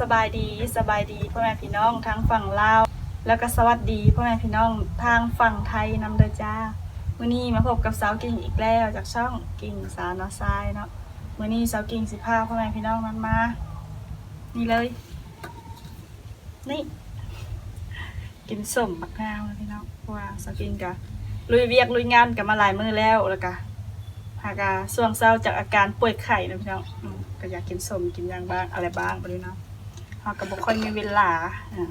สบายดีสบายดีพ่อแม่พี่น้องทั้งฝั่งลาวแล้วก็สวัสดีพ่อแม่พี่น้องทางฝั่งไทยนำเดอจ้ามื้อนี้มาพบกับสาวกิ่งอีกแล้วจากช่องกิ่งสาวนาซายเนาะมื้อนี้สาวกิ่งสิพาพ่อแม่พี่น้องมันมา นี่เลย นี่ กินส้มบักนาวพี่น้องเพราะว่าสาวกิ่งกะลุยเวียกลุยงานกันมาหลายมื้อแล้วแล้วก็หากาส่วงเศร้าจากอาการป่วยไข้นะพี่น้องก็อยากกินส้มกินอย่างบ้างอะไรบ้างไปเลยเนาะ เขาก็บ่ค่อยมีเวลาอ่า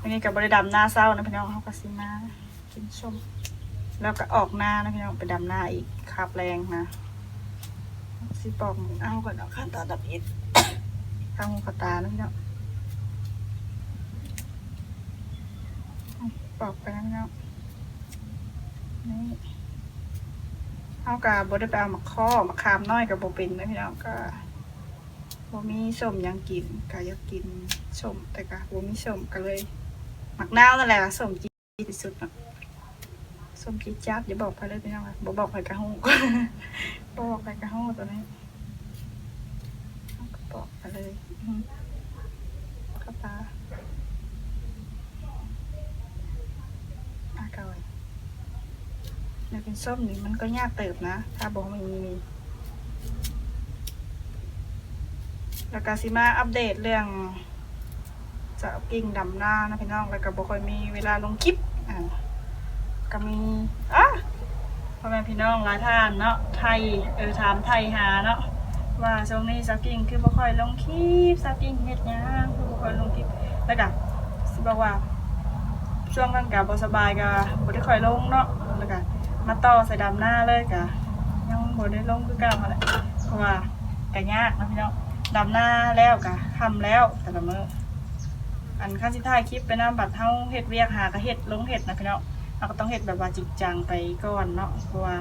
วันนี้กับบริดำหน้าเศร้านะพี่น้องเขาก็สิมากินส้มแล้วก็ออกหน้านะพี่น้องไปดำหน้าอีกคาบแรงนะสิปอกเอาก่อนเอาขั้นตอนดับอิดข้างหูขาวตานะพี่น้องปอกไปนะพี่น้องนี่เอากับบได้ไปเอามาข้อมาคามน้อยกับโบเป็นนะพี่น้องก็ บ่มีส้มหยังกินก็อยากกินส้มแต่ก็บ่มีส้มก็เลยหมักนาวนั่นแหละส้มจีดที่สุดเนาะส้มจีดจับอย่าบอกไปเลยพี่น้องอะบ่บอกไปกะฮู้บ่บอกไปกะฮู้ตัวนี้เอาก็บอกไปเลยอืมก็ตาอาเก่าอยอยากกินส้มนี่มันก็ยากเติบนะ ถ้าบอกไม่มี แล้วก็สิมาอัปเดตเรื่องจะกิ่งดำหน้านะพี่น้องแล้วก็บ่ค่อยมีเวลาลงคลิปอ่าก็มีอะพ่อแม่พี่น้องหลายท่านเนาะไทยเออถามไทยหาเนาะว่าช่วงนี้สกิ่งคือบ่ค่อยลงคลิปสกิ่งเฮ็ดหยังคือบ่ค่อยลงคลิปแล้วก็สิบอกว่า ช่วงกันกับบ่สบายก็บ่ได้ค่อยลงเนาะแล้วก็มาต่อใส่ดำหน้าเลยก็ยังบ่ได้ลงคือเก่าแหละเพราะว่าก็ยากนะพี่น้อง ดำหน้าแล้วกะทำแล้วแต่ละมื้ออันข้าสิถ่ายคลิปไปน้ำบัดเฮาเฮ็ดเวียกหากระเฮ็ดลงเฮ็ดนะพี่น้องเราก็ต้องเฮ็ดแบบว่าจริงจังไปก่อนเนาะเพราะว่า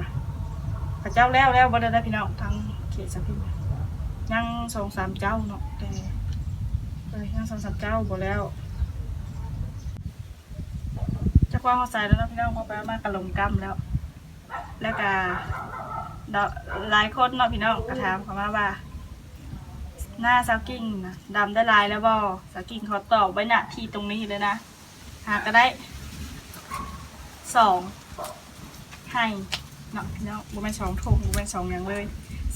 พระเจ้าแล้วแล้วบ่ได้ได้พี่น้องทั้งเขตสักพิมพ์ยังสองสามเจ้าเนาะแต่ยังสองสามเจ้าบ่แล้วจักว่าเฮาใส่แล้วนะพี่น้องพอไปมากระลงกำแล้ว แล้วก็หลายคนเนาะพี่น้องก็ถามเขามาว่า หน้าสาวกิ้งนะดำได้ลายแล้วบอสาวกิ้งเขาตอบไว้หน้าที่ตรงนี้เลยนะ หาก็ได้สองให้เนาะพี่น้องบุเป็นสองทงบุเป็นสองอย่างเลย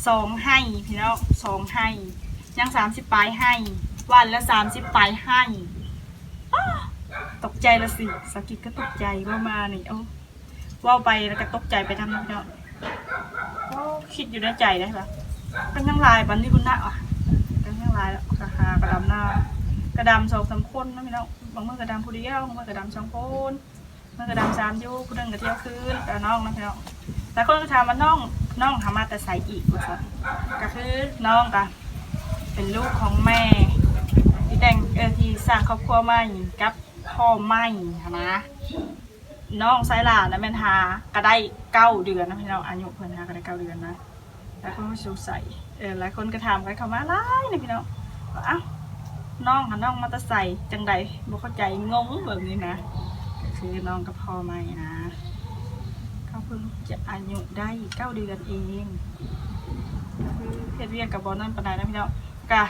สองให้พี่น้องสองให้ยังสามสิบปลายให้ วันละสามสิบปลายให้ตกใจละสิสาวกิ้งก็ตกใจว่ามานี่เอ้าว่าไปแล้วก็ตกใจไปทำเนาะคิดอยู่ในใจได้ปะเป็นยังลายบันที่คุณน่ะอะายแล้วกระหากระดำหน้ากระดำสองสามคนนะพี่น้องบางมือกระดำผู้เดียวบางมือกระดำสองคนเมื่อกระดำสามอยูผู้หนึงกระเที่ยวคืนกระน้องนะพี่น้องแต่คนก็ถามว่าน้องน้องทำมาแต่ใส่อีกว่าซะก็คือน้องกะเป็นลูกของแม่ ที่แต่งเออที่สร้างครอบครัวใหม่กับพ่อใหม่หั้นนะน้องไซลานะแม่นหาก็ได้เก้าเดือนนะพี่น้องอายุเพิ่นหาก็ได้เก้าเดือนนะ หลายคนก็สงสัยเออหลายคนก็ถามกันเข้ามาหลายนะพี่น้องว่าอ้าวน้องกับน้องมาตะใส่จังใดบ่เข้าใจงงแบบนี้นะก็คือน้องกับพ่อใหม่นะเขาเพิ่งจะอายุได้เก้าเดือนเองก็คือเพศเรียนกับบอลนั่นปนใดนะพี่น้องกะ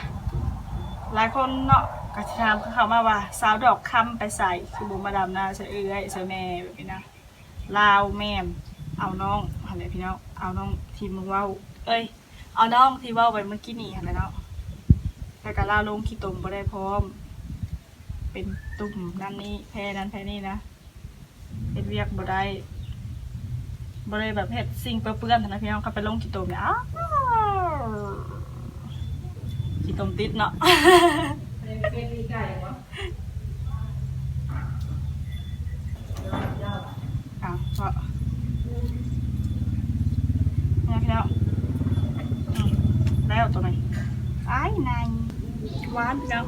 หลายคนเนาะก็ถามเขามาว่า สาวดอกคำไปใส่คือบุมาดำนาใส่เอื้อยใส่แม่แบบนี้นะลาวแม่มเอาน้องอะไรพี่น้องเอาน้องที่มึงว่า เอ้ย เอาน้องที่เว่าไปเมื่อกี้นี่อะไรเนาะแต่ก็ล่าลงขี้ตุ่มก็ได้พร้อม เป็นตุ่มนั่นนี่แพ้นั้นแพ้นี่นะเฮ็ดเวียกบ่ได้บ่ได้แบบเฮ็ดสิ่งเปื้อนๆนะพี่น้องเขาไปลงขี้ตุ่มเนี่ยอ้าวขี้ตุ่มติดเนาะอ้าวก็นี่พี่แล้วอืม แล้วตัวไหนไอ้นายหวานพี่แล้ว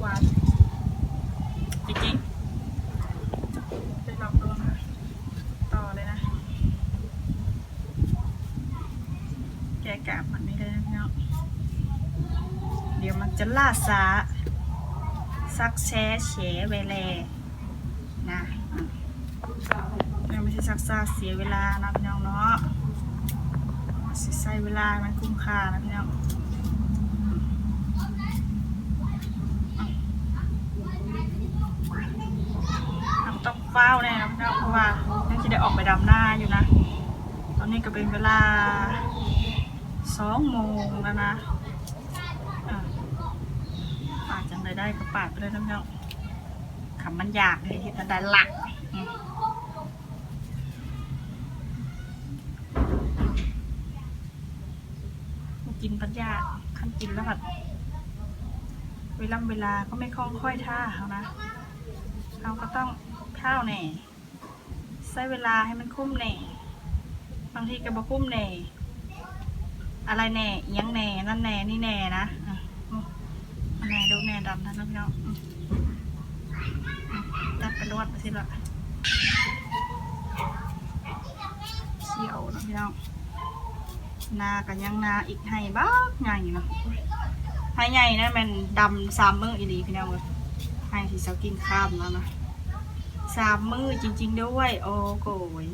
หวานจริงๆเป็นลองดูนะต่อเลยนะ แกะกาบมันไม่ได้นะพี่น้องเดี๋ยวมันจะล่าซาซักแช่เฉเวแลนะอืมยังไม่ใช่ ซักซาเสียเวลานะพี่น้องเนาะใส่เวลามันคุ้มค่านะพี่น้องทำต้องเฝ้าแน่นะพี่น้องเพราะว่ายังจะได้ออกไปดำหน้าอยู่นะ ตอนนี้ก็เป็นเวลาสองโมงแล้วนะปาดจังเลยได้ก็ปาดไปเลยนะพี่น้องคำมันอยากเลยที่ตันได้หลักอืม กินปัญญาขั้นกินแล้วแบบเวลาเวลาก็ไม่คล่องค่อยท่าเขานะเราก็ต้องข้าวแน่ใช้เวลาให้มันคุ้มแน่บางทีก็บ่คุ้มแน่อะไรแน่เอียงแน่นั่นแน่นี่แน่นะอันแน่ดูแน่ดำนั่นนะพี่น้องอืมอืมตัดไปรวดไปสิละเขียวนะพี่น้อง นากันยังนาอีกให้บ้ากใหญ่เนาะให้ใหญ่นะมันดำสามมืออีหลีพี่น้องเลยให้ที่เสากินข้ามแล้วนะสามมือจริง ๆ ด้วย โอ้โกย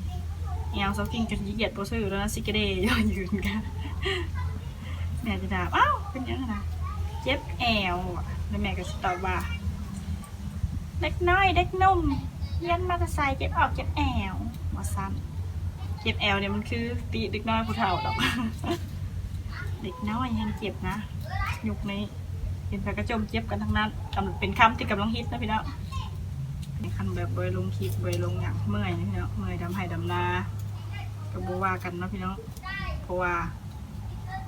เอวเสากินกันเหยียดโปรซื้อแล้วนะซิกเกเดย์ย่อยืนกันแม่จะด่าอ้าวเป็นยังไงนะเจ็บแอวอะแล้วแม่ก็สตอบว่าเด็กน้อยเด็กนุ่มเลี้ยนมาแตะไซค์เจ็บออกเจ็บแอวว่าซ้ำ เจ็บแอลเนี่ยมันคือตีเด็กน้อยผู้เฒ่าดอก เด็กน้อยยังเจ็บนะยุคนี้เป็นพระกระจมเจ็บกันทั้งนั้นกำเป็นคำที่กำลังฮิตนะพี่น้องในคันแบบบยลงคลิปบยลงอย่างเมื่อยนะพี่น้องเมื่อยดำให้ดำนาก็บว่ากันนะพี่น้องเพราะว่า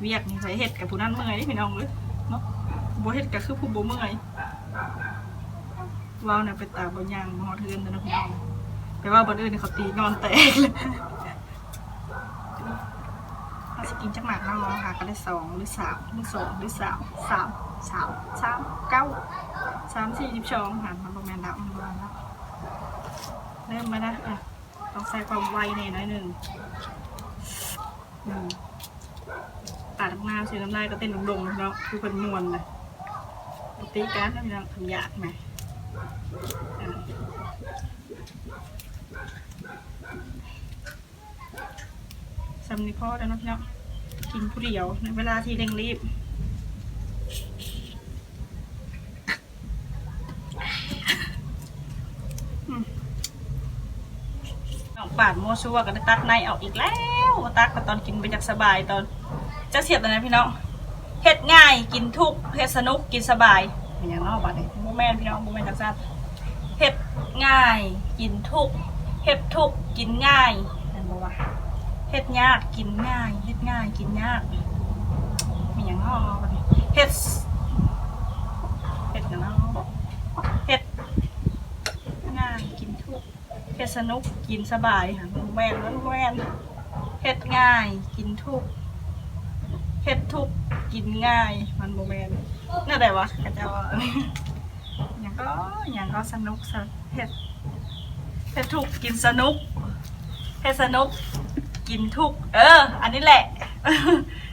เวียกนี่ใส่เห็ดกับผู้นั้นเมื่อยนี่พี่น้องเลยเนาะบ่เห็ดก็คือผู้บ่เมื่อยว้าเนี่ยเป็นตาบ่ย่างบ่ฮอเทือนนะพี่น้องแต่ว่าบนอื่นเนี่ยเขาตีนอนแตกเลย เราจะกินจักหมากน้องค่ะก็ได้สองหรือสามหรือสองหรือสามสามสามสามเก้าสามสี่สิบสองค่ะมันประมาณแล้วมันประมาณแล้วเริ่มมานะอะต้องใส่ความไวหน่อยหน่อยหนึ่งอืมปาดน้ำน้ำเสียน้ำลายก็เต้นดงๆเนาะคือเป็นวนเลยปกติการทำอย่างทำยากไหมอะ สำนีพ่อแล้วเนาะพี่น้องกินผู้เดียวในเวลาที่เร่งรีบอืมน้องปาดโมวซัวก็ได้ตักในออกอีกแล้ว ตักก็ตอนกินไปจากสบายตอนจะเสียบแล้วนะพี่น้องเฮ็ดง่ายกินทุกเฮ็ดสนุกกินสบายอย่างเนอกบัดนี้โมแมนพี่น้องโมแมนจักซัดเฮ็ดง่ายกินทุกเฮ็ดทุกกินง่ายเห็นบ่วะ เฮ็ดยากกินง่ายเฮ็ดง่ายกินยากมีอย่างอ้อบัดนี้เฮ็ดเฮ็ดอย่างอ้อเฮ็ดง่ายกินทุกเฮ็ดสนุกกินสบายค่ะแม่นแล้วแม่นเฮ็ดง่ายกินทุกเฮ็ดทุกกินง่ายมันโมแมนน่าได้วะกระเจ้าว่าอย่างก็อย่างก็สนุกสเฮ็ดเฮ็ดทุกกินสนุกเฮ็ดสนุก กินทุก เออ อันนี้แหละ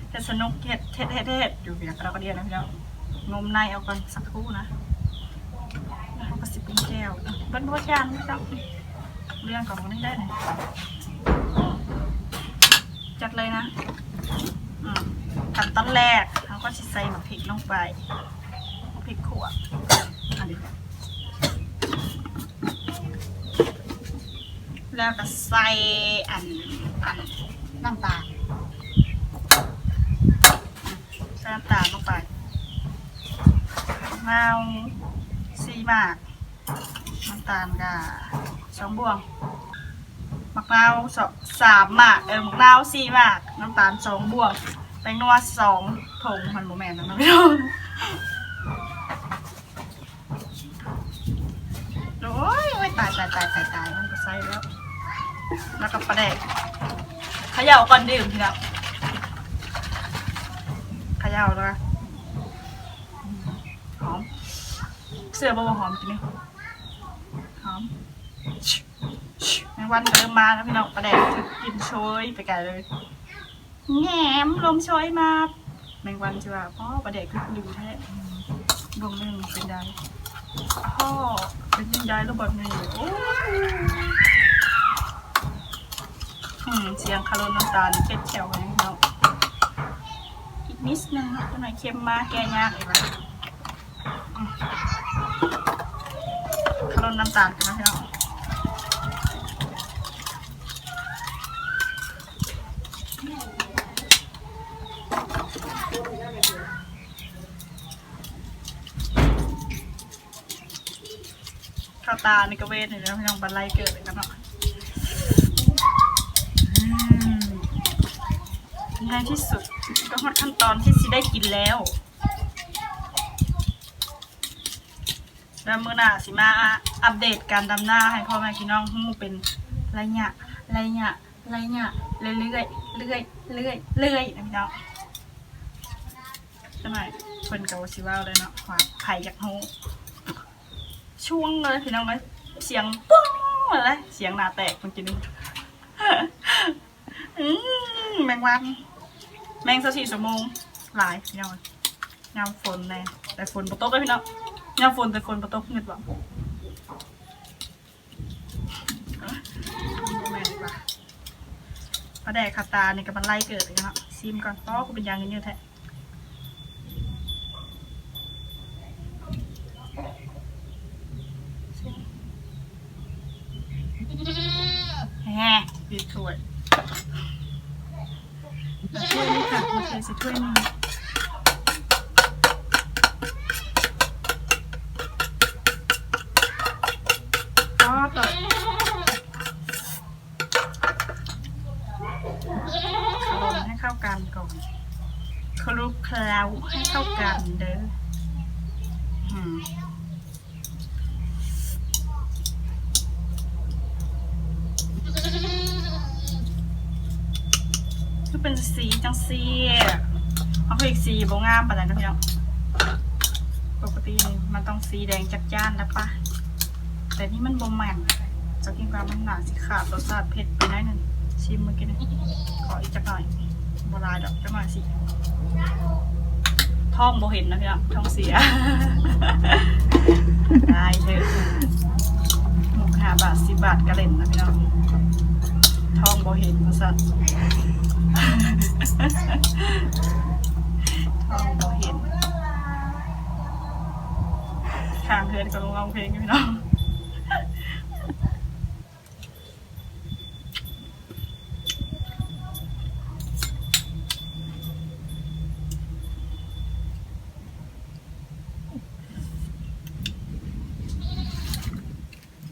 เฮ็ดสนุกเฮ็ดเฮ็ดเฮ็ดเฮ็ดอยู่เบียกเราก็เดียวนะพี่น้องมในเอาก่อนสักครู่นะแล้วก็สิบเป็นแก้วเบิ้ลบัวจานไม่ต้องเรื่องของมันได้เลยจัดเลยนะขั้นตอนแรกเราก็จะใส่หมักพริกลงไปหมักพริกขวอันนี้แล้วก็ใส่อัน น้ำตาลใส่น้ำตาลลงไปมะนาวสี่หมากน้ำตาลกะสองบวงมะนาวสองสามหมากเออมะนาวสี่หมากน้ำตาลสองบวงแตงนัวสองผงมันโมแมนนะมันไม่รู้โอ้ยโอ้ยตายตายตายตายตายมันก็ใส่แล้ว แล้วก็ปลาแดก ขย่าก่อนดื่มทีละเขย่าแล้วก็หอม เสื้อบ่บ่หอมจริงไหมหอมแมงวันก็เริ่มมาแล้วพี่น้องปลาแดกถึงกินโชยไปไกลเลยแหนมลมโชยมา แมงวันจะว่าพ่อปลาแดกคือดูแท้อืมดวงหนึ่งเป็นได้พ่อเป็นยังไงรูปแบบนี้โอ้ย อืมเสียงคารนน้ำตาลเป็ดแถวไว้เนาะนิดนึงตัวหน่อยเค็มมากแกยากอีกแล้วอืมลน้ำตาลกันนะพี่น้องข้าวตาในกระเวนนี่นะพี่น้องบันไลเกิดเลยกันเนาะอืม ในที่สุดก็ฮอดขั้นตอนที่สิได้กินแล้วแล้วมื้อหน้าสิมาอัปเดตการดำหน้าให้พ่อแม่พี่น้องฮู้เป็นระยะระยะระยะเรื่อยเรื่อยเรื่อยเรื่อยเรื่อยนะพี่น้องจังไหนเพิ่นก็บ่สิว้าเลยเนาะว่าไผอยากฮู้ช่วงเลยพี่น้องเอ้ยเสียงปุ้งมาเลยเสียงหน้าแตกเมื่อกี้นี้แมงวัน แมงสักสี่ชั่วโมงหลายพี่น้องยามฝนแน่แต่ฝนบ่ตกเลยพี่น้องยามฝนแต่ฝนบ่ตกเงิดบ่เอ้ยแม่นดีกว่าพระแดกคาตานี่ก็มันไล่เกิดเลยนะซิมก่อนเพราะว่ากูเป็นยางเงี้ยแท้แฮะดีถ้วยมาถ้วย นี้ค่ะมาเทใส่ถ้วยหนึง ก็ต่อคลนให้เข้ากันก่อนคลุกเคล้าให้เข้ากันเด้อหืมคือ เป็นสีจังสีเอาไปอีกสีโบงามปะนะพี่น้องปกติมันต้องสีแดงจัดจ้านนะปะแต่นี่มันโบแมนจะกินความมันหนาสิขาดรสชาติเผ็ดไปหน่อยหนึ่งชิมเมื่อกี้นี่ขออีกจักหน่อยโบหลายดอกจักหน่อยสิท้องโบเห็นนะพี่น้องท้องเสียได้เถอะหมูห้าบาทสิบบาทกระเล่นนะพี่น้องท้องโบเห็นมาสัตว์ ทองโบเห็นทางเพื่อนก็ลงร้องเพลงอยู่พี่น้อง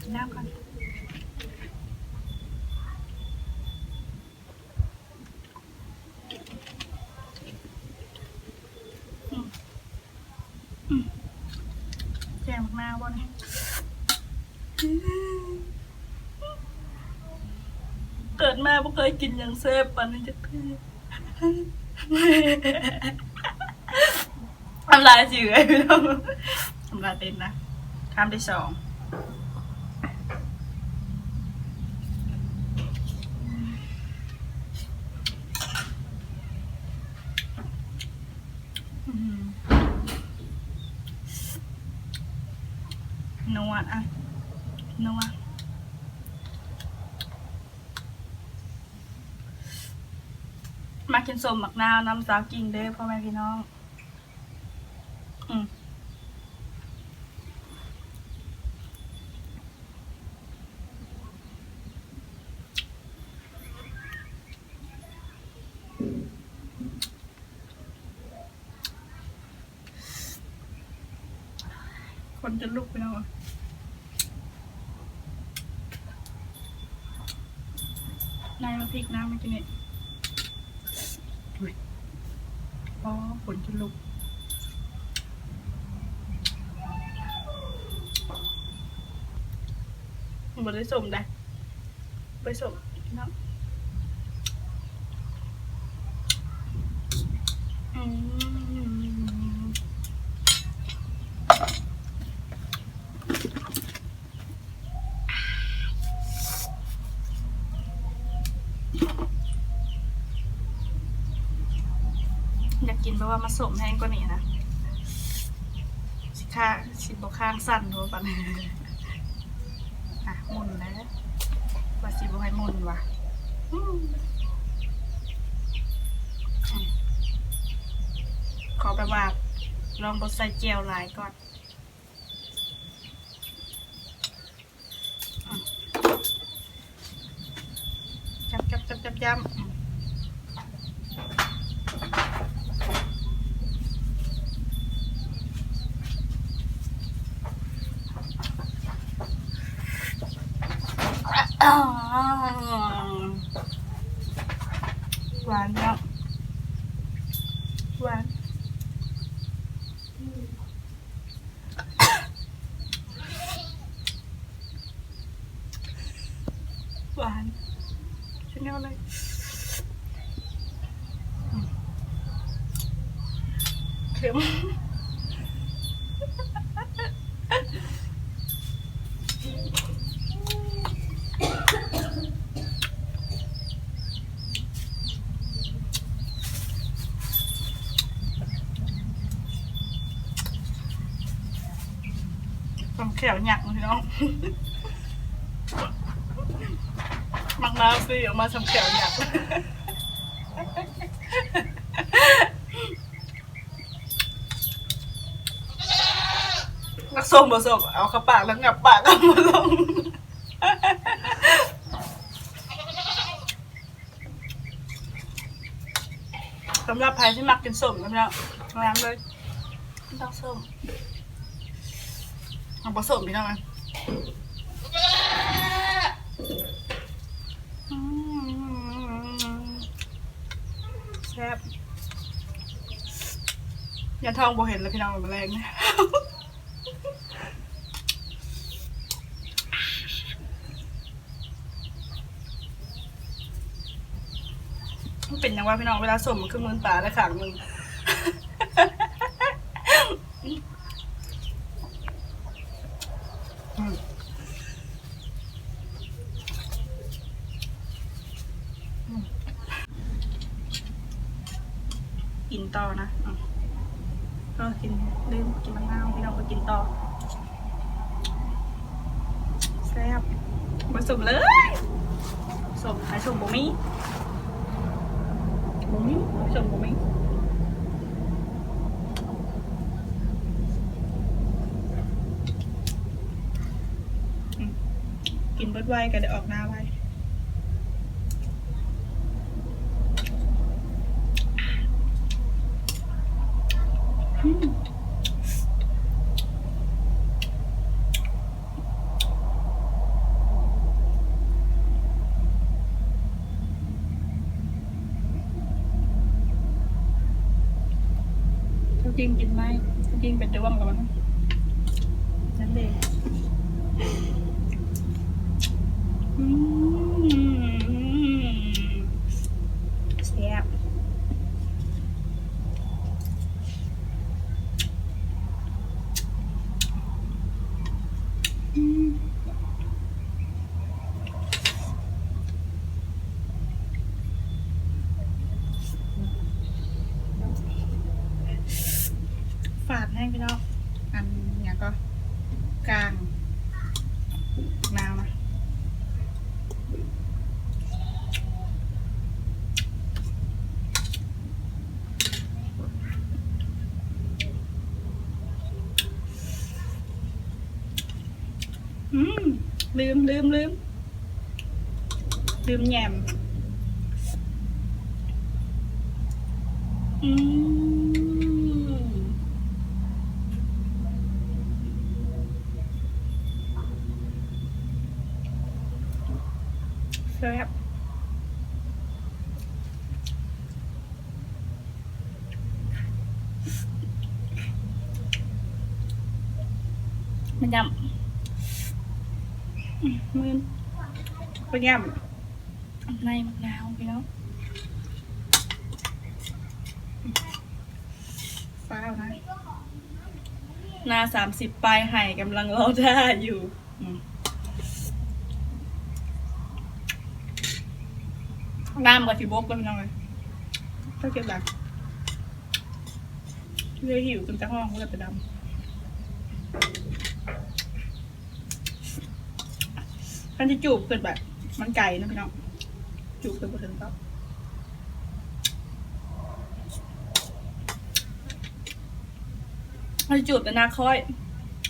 กินน้ำก่อนอืมอืมแจ่มมากบ่เนี่ยเกิดมา บ่เคยกินอย่างเซฟปานนี้จะคือทำลายสิเลยพี่น้องทำลายเป็นนะคำที่สอง อื้อหือนัวอะนัวมากิน สมหมักนาวน้ำสาวกิ่งเด้อพ่อแม่พี่น้อง อืมคนจะลุกไปแล้วอะนายมาพริกน้ำมากินเนี่ย อ๋อฝนจะลุกบได้สมได้ไปสมนะอืมอยากกินเพราะว่ามา สมแห้งกว่านี้นะสิข้าสิบข้างสั้นโทปันอะหมุนนะว่าสิบให้หมุนว่ะอืมอืมแบบว่าลองบดใส่เจียวลายก่อนจับจับจับจับจับอืมอ้าว หวานแล้วหวาน หวานชิ้นนี้เลยอืมเค็มความ เขียวหยักพี่น้องมักน้ำซื้ออกมาสำเขียวหยักนักส้มผสมเอาเข้าปากแล้วงับปากเอามาลงสำหรับใครที่มักกินส้มนะครับน้ำเลยไม่ต้องส้ม เอาผสมพี่น้องนะแซ่บยันทองโบเห็นแล้วพี่น้องมันแรงนะมันเป็นยังว่าพี่น้องเวลาสมมันขึ้นมือตาและขางมึงอืม กินต่อนะอะก็กินลืมกินมะนาวพี่น้องไปกินต่อแซ่บผสมเลยผสมผสมบุมี่บุมี่ผสมบุมี่อืม กินเบิดไวก็ได้ออกหน้าไวเขาจริงกินไหมเขาจริงเป็นตัวว่างกับมันนั่นเองอืมแซ่บอืมฝาดแห้งพี่น้องอัน เนี้ยก็กลางนาวนะอืมลืมลืมลืมลืมแยมอืม แซ่บมันยำอืมมืน ไปยำในมะนาวพี่น้องฟ้าวนะหนาสามสิบปลายไห่กำลังรอท่าอยู่อืมน้ำกับที่บกแล้วพี่น้องเลยถ้าเก็บหลังเลยหิวจนจะห้องก็เลยไปดำท่านที่จูบเกิดแบบ มันไก่นะพี่น้องจูบเกิดมาถึงครับมันจุดแต่นาค่อย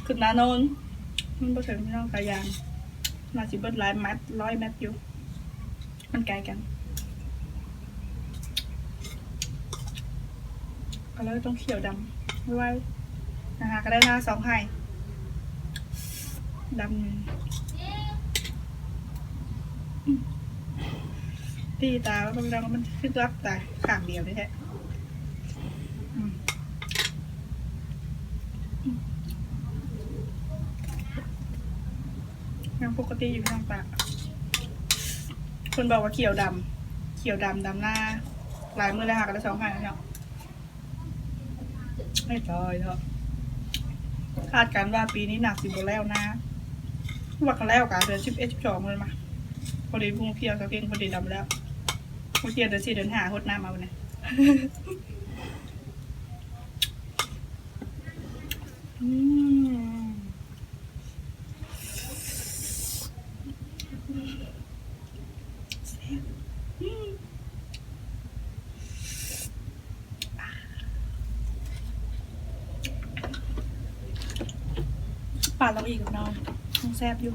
ขึ้นนาโนนมันบ่ถึงพี่น้องกายางมาสิเบิดหลายแมตร้อยแมตอยู่ มันไกลกันก็เลยต้องเขียวดำไม่ไหวนะคะก็ได้หน้าสองไห่ดำ หนึ่งอืมตีตาบางดังมันขึ้นรับตาข้างเดียวได้แท้อืมอืมยังปกติอยู่ทางปากคนบอกว่าเขียวดำเขียวดำดำหน้าลายมือเลยค่ะกันละสองพันเนาะไม่ตายเนาะคาดการณ์ว่าปีนี้หนักสิบแล้วนะว่ากันแล้วกันเดือนสิบเอ็ดสิบสองเลยมา พอดีพุ่งเขียวกับเก่งพอดีดำแล้วพอเขียวเดือนสี่เดือนหาหดน้ำมาวันนี้อืมปาดเราอีกกับน้องต้องแซบอยู่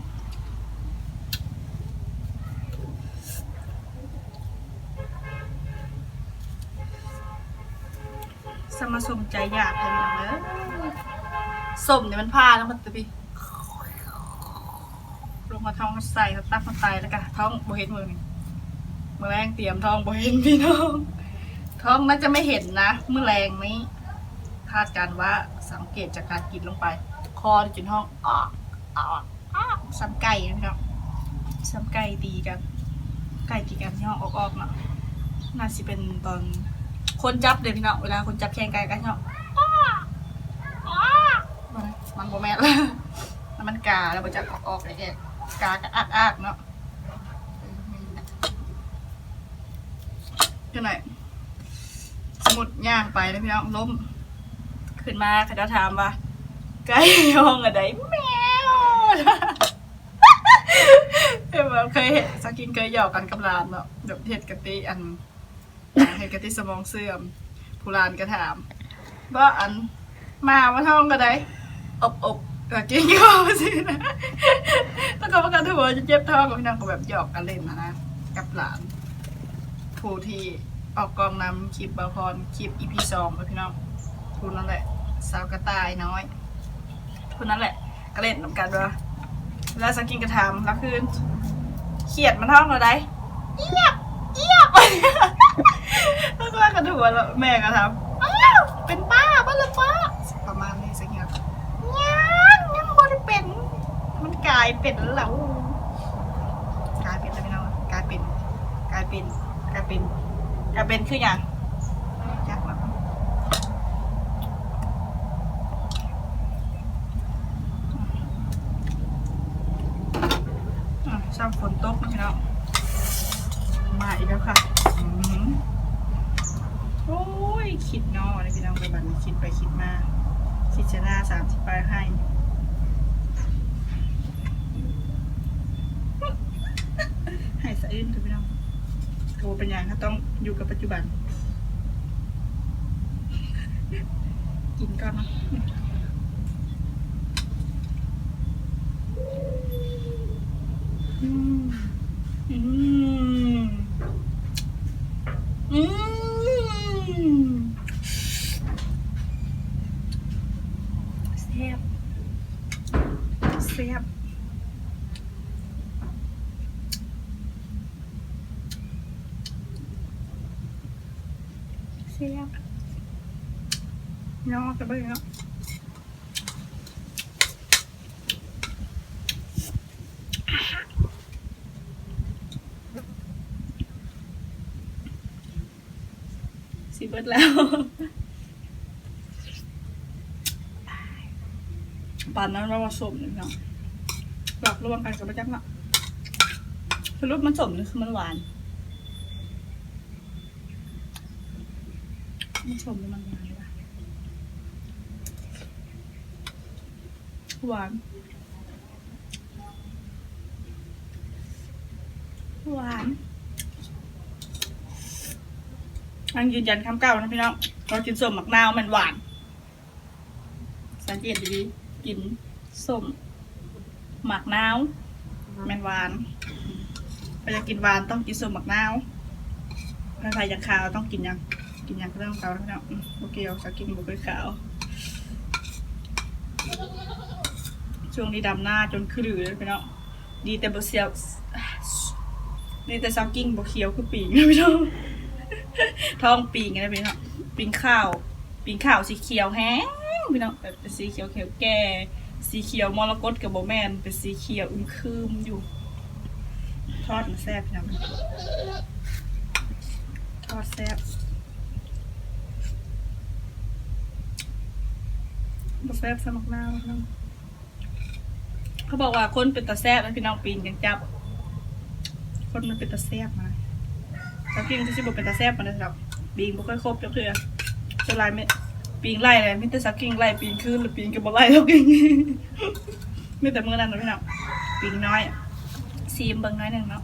ส มาสมใจอยากเลยพี่น้องเด้อสมเนี่ยมันพาแล้วมันตะพี่ลงมาท้องใส่เขาตักมันไตแล้วก็ท้องโบเห็นมือนี่มือแรงเตรียมท้องโบเห็นพี่น้อง ท้องน่าจะไม่เห็นนะมือแรงนี้คาดการว่าสังเกตจากการกินลงไป คอจนห้องออกออกออกซ้ำไก่นะครับซ้ำไก่ตีกันไก่ตีกันที่ห้องออกอเนาะน่าสิเป็นตอน คนจับเดี๋ยวพี่เนาะเวลาคนจับแข่งไก่กันเนาะมันโบแม่นแล้วแล้วมันกาแล้วมันจะออกออกไอ้แกกากันอักอักเนาะเท่ไหร่สมุดย่างไปนะพี่น้องล้ม ขึ้นมาเขาจะถามว่าไก่ห้องอะไรแมวเคยเห็นสกินเคยหยอกกันกับลานเนาะแบบเห็ดกะติอัน ห็ดกะติสมองเสื่อมผู้หลานก็ถามว่าอันมาว่าท้องก็ได้อบอบก็กินข้าวสินะแล้วก็ประกันถือว่าจะเจ็บท้องกับพี่น้องก็แบบหยอกกันเล่นนะนะกับหลานผู้ที่ออกกองนำคลิปบาพรคลิปอีพีสองพี่น้องคุณนั่นแหละสาวกระต่ายน้อยคุณนั่นแหละก็เล่นนำกันว่าแล้วสังกินกระทำแล้วคืนเขียดมันท้องเราได้เอียบ เอียบแล้วก็กระถูแล้วแม่ก็ทำอ้าเป็นป้าบ้าละป้าประมาณนี้สักอย่างยังยังไม่ได้เป็น มันกลายเป็นแล้วกลายเป็นแล้วพี่น้กลายเป็น กลายเป็น กลายเป็น กลายเป็นคืออย่างยากมากอะช่างฝนตกนะพี่น้อง แล้วค่ะอือหือโอ้ยคิดนอนะพี่น้องไปบัดนคิดไปคิดมาคิดชนะสามสิบปให้ให้สะอื้นเถอะพี่น้องโอ้เป็นอย่างถ้าต้องอยู่กับปัจจุบัน กินก่อนเนาะอืมอืมอืมเสียบเสียบเสียบน้อง จะไปเนาะสีเบิดแล้วปานนั้นว่าผสมเลยเนาะแบบรวมกันกับประจักษ์เนาะสรุปมันสมหรือคือมันหวานมันสมหรือมันหวานวะ หวาน หวานอันยืนยันคำเก่านะพี่น้องเรากินส้มหมักนาวมันหวาน สังเกตดีๆกินส้มหมักนาวแมนหวานไปจะกินหวานต้องกินส้มหมักนาวถ้าใครอยากขาวต้องกินยังกินยังก็ต้องขาวแล้อืมโอเคเอาสักกินบุกไปขาว ช่วงนี้ดำหน้าจนคือเลยพี่น้องดีแต่บเสียวดีแต่ซักกิ้งบเขียวคือปีงนะพี่น้องท้องปีงนะพี่น้องปีงข้าวปีงข้าวสีเขียวแห้งพี่น้องแบบเป็นสีเขียวเขียวแก่สีเขียวมรกตกับโบแมนเป็นสีเขียวอึมครึมอยู่ ทอดมาแซ่บพี่น้องทอดแซ่บบ่แซ่บสมักหน้าพี่น้อง เขาบอกว่าคนเป็นตาแซ่บนะพี่น้องปีนกันจับ คนมันเป็นตาแซบมาแต่ปีนที่สิบเป็นตาแซบมาเลยครับปีนบ่ค่อยครบจักเทื่อจะไล่ไม่ปีนไล่เลยมิแต่สักกิ้งไล่ปีนขึ้นหรือปีนก็บ่ไล่เท่ากิ้งมีแต่มือนั้นนะพี่น้องปีนน้อยซีมเบิ่งน้อยหนึ่งเนาะ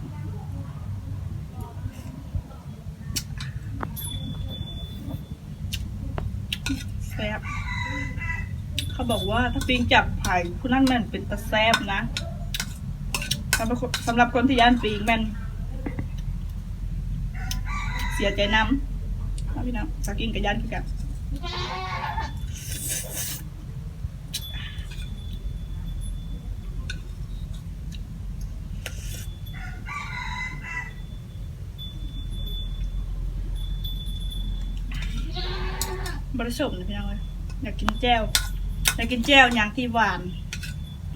แซ่บ เขาบอกว่าถ้าปิงจับไผ่ผู้นั้นแม่นเป็นตะแซบนะสำหรับคนสำหรับคนที่ย่านปิงแม่นเสียใจน้ำพี่น้องสักกินกับย่านคือกันบริสุทธิ์นะพี่น้องเลยอยากกินแจ่ว อยากกินแจ่วอย่างที่หวาน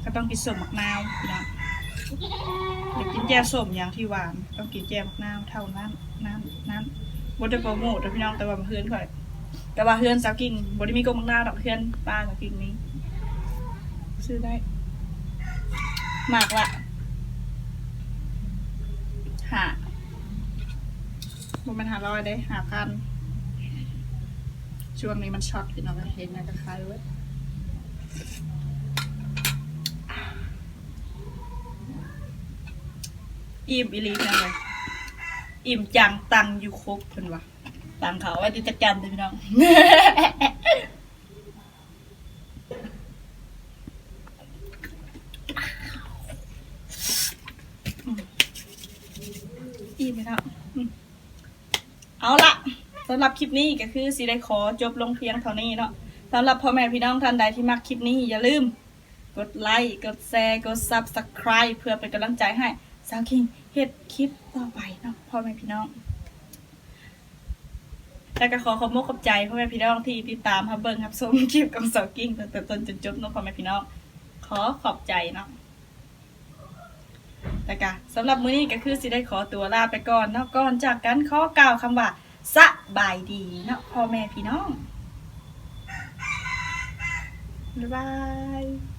ก็ต้องกินส้มมะนาวน้อยากกินแจ่วส้มอย่างที่หวาน ต้องกินแจ่วมะนาวเท่านั้นนั้นนั้นบดไดโปรโมทพี่น้องแต่ว่าเพื่อนค่อยแต่ว่าเพื่อนสาวกิ้งบไดมีกงมะนาวดอกเพื่อนป้าสาวกิ้งนี้ซื้อได้หมากละหาบมันหาร้อยได้หาพันช่วงนี้มันช็อตพี่น้องเห็นนะจะคายไว้ อิ่มอีหลีนะเลยอิ่มจังตังอยู่ครบเพิ่นวะตังเขาไว้ที่จัดการเลยพี่น้อง อิ่มไหมครับอืมเอาละสำหรับคลิปนี้ก็คือสิได้ขอจบลงเพียงเท่านี้เนาะสำหรับพ่อแม่พี่น้องท่านใดที่มักคลิปนี้อย่าลืม กดไลค์ กดแชร์ กด subscribe เพื่อเป็นกำลังใจให้ สาวคิงเฮ็ดคลิปต่อไปเนาะพ่อแม่พี่น้อง แล้วก็ขอขอบมกขอบใจพ่อแม่พี่น้องที่ติดตามฮับเบิ้งฮับชมคลิปของสาวกิ้งตั้งแต่ต้นจนจบเนาะพ่อแม่พี่น้อง ขอขอบใจเนาะแต่กะสำหรับมื้อนี้ก็คือสิได้ขอตัวลาไปก่อนเนาะก่อนจากกันขอกล่าวคำว่าสบายดีเนาะพ่อแม่พี่น้องบ๊ายบาย